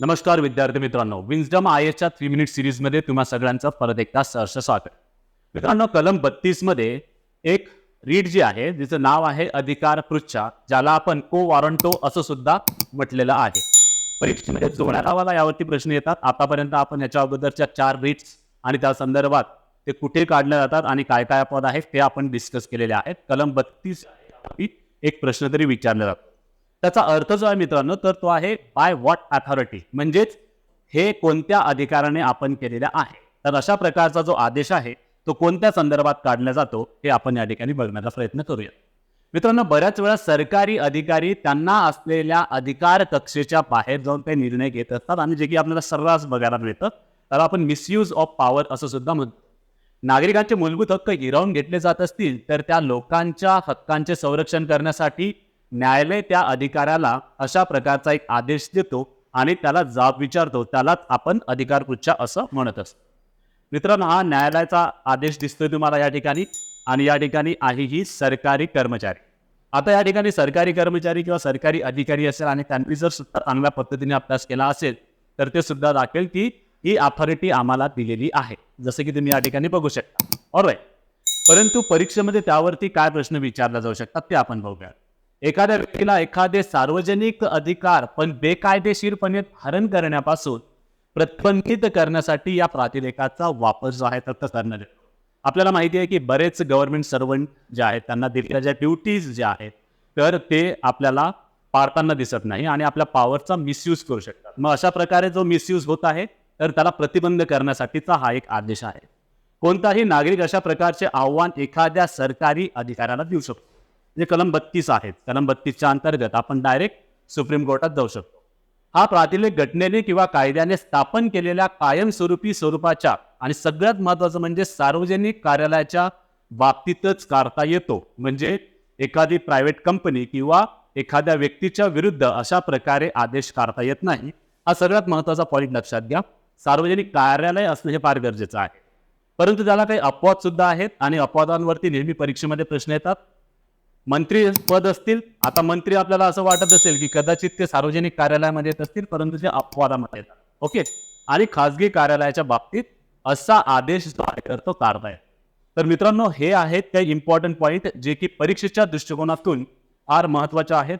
नमस्कार विद्यार्थी मित्रांनो विन्सडम आय एसच्या थ्री मिनिट सिरीजमध्ये तुम्हा सगळ्यांचं परत एकदा सहर्ष स्वागत. मित्रांनो कलम बत्तीसमध्ये एक रीड जी आहे जिचं नाव आहे अधिकार पृच्छा ज्याला आपण को वॉरंटो असं सुद्धा म्हटलेलं आहे. परीक्षेमध्ये जोड्या लावाला यावरती प्रश्न येतात. आतापर्यंत आपण याच्या अगोदरच्या चार रीड्स आणि त्या संदर्भात ते कुठे काढले जातात आणि काय काय पद आहेत ते आपण डिस्कस केलेले आहेत. कलम बत्तीस एक प्रश्न तरी विचारला जातो त्याचा अर्थ जो आहे मित्रांनो तर तो आहे बाय व्हॉट अथॉरिटी म्हणजेच हे कोणत्या अधिकाराने आपण केलेलं आहे? तर अशा प्रकारचा जो आदेश आहे तो कोणत्या संदर्भात काढला जातो हे आपण या ठिकाणी बघण्याचा प्रयत्न करूया मित्रांनो बऱ्याच वेळा सरकारी अधिकारी त्यांना असलेल्या अधिकार कक्षेच्या बाहेर जाऊन ते निर्णय घेत असतात आणि जे की आपल्याला सर्रास बघायला मिळतं त्याला आपण मिसयूज ऑफ पॉवर असं सुद्धा म्हणतो. नागरिकांचे मूलभूत हक्क हिरावून घेतले जात असतील तर त्या लोकांच्या हक्कांचे संरक्षण करण्यासाठी न्यायालय त्या अधिकाऱ्याला अशा प्रकारचा एक आदेश देतो आणि त्याला जाब विचारतो. त्यालाच आपण अधिकारपृच्छा असं म्हणत असतो. मित्रांनो हा न्यायालयाचा आदेश दिसतोय तुम्हाला या ठिकाणी आणि या ठिकाणी आहे ही सरकारी कर्मचारी. आता या ठिकाणी सरकारी कर्मचारी किंवा सरकारी अधिकारी असेल आणि त्यांनी जर सुद्धा चांगल्या पद्धतीने अभ्यास केला असेल तर ते सुद्धा दाखवेल की ही अथॉरिटी आम्हाला दिलेली आहे. जसं की तुम्ही या ठिकाणी बघू शकता. ऑलराईट परंतु परीक्षेमध्ये त्यावरती काय प्रश्न विचारला जाऊ शकतात ते आपण बघूया. एखाद्या व्यक्तीला एखादे सार्वजनिक अधिकार पण बेकायदेशीरपणे हरण करण्यापासून प्रतिबंधित करण्यासाठी या प्रातिरेकाचा वापर जो आहे तर करण्यात येतो आपल्याला माहिती आहे की बरेच गव्हर्नमेंट सर्वंट जे आहेत त्यांना दिलेल्या ज्या ड्युटीज ज्या आहेत तर ते आपल्याला पाळताना दिसत नाही आणि आपल्या पॉवरचा मिसयूज करू शकतात. मग अशा प्रकारे जो मिसयूज होत आहे तर त्याला प्रतिबंध करण्यासाठीचा हा एक आदेश आहे. कोणताही नागरिक अशा प्रकारचे आव्हान एखाद्या सरकारी अधिकाऱ्याला देऊ शकतो. जे कलम बत्तीस आहेत. कलम बत्तीसच्या अंतर्गत आपण डायरेक्ट सुप्रीम कोर्टात जाऊ शकतो. हा प्रातिनिधिक घटनेने किंवा कायद्याने स्थापन केलेल्या कायमस्वरूपी स्वरूपाच्या आणि सगळ्यात महत्वाचं म्हणजे सार्वजनिक कार्यालयाच्या बाबतीतच काढता येतो. म्हणजे एखादी प्रायव्हेट कंपनी किंवा एखाद्या व्यक्तीच्या विरुद्ध अशा प्रकारे आदेश काढता येत नाही. हा सगळ्यात महत्त्वाचा पॉईंट लक्षात घ्या. सार्वजनिक कार्यालय असणं हे फार गरजेचं आहे. परंतु त्याला काही अपवाद सुद्धा आहेत आणि अपवादांवरती नेहमी परीक्षेमध्ये प्रश्न येतात. मंत्री पद असतील आता मंत्री आपल्याला असं वाटत असेल की कदाचित ते सार्वजनिक कार्यालयामध्ये येत असतील परंतु ते अपवादामध्ये येतात. ओके? आणि खासगी कार्यालयाच्या बाबतीत असा आदेश करतो आहे तर मित्रांनो हे आहेत काही इम्पॉर्टंट पॉईंट जे की परीक्षेच्या दृष्टिकोनातून फार महत्त्वाच्या आहेत.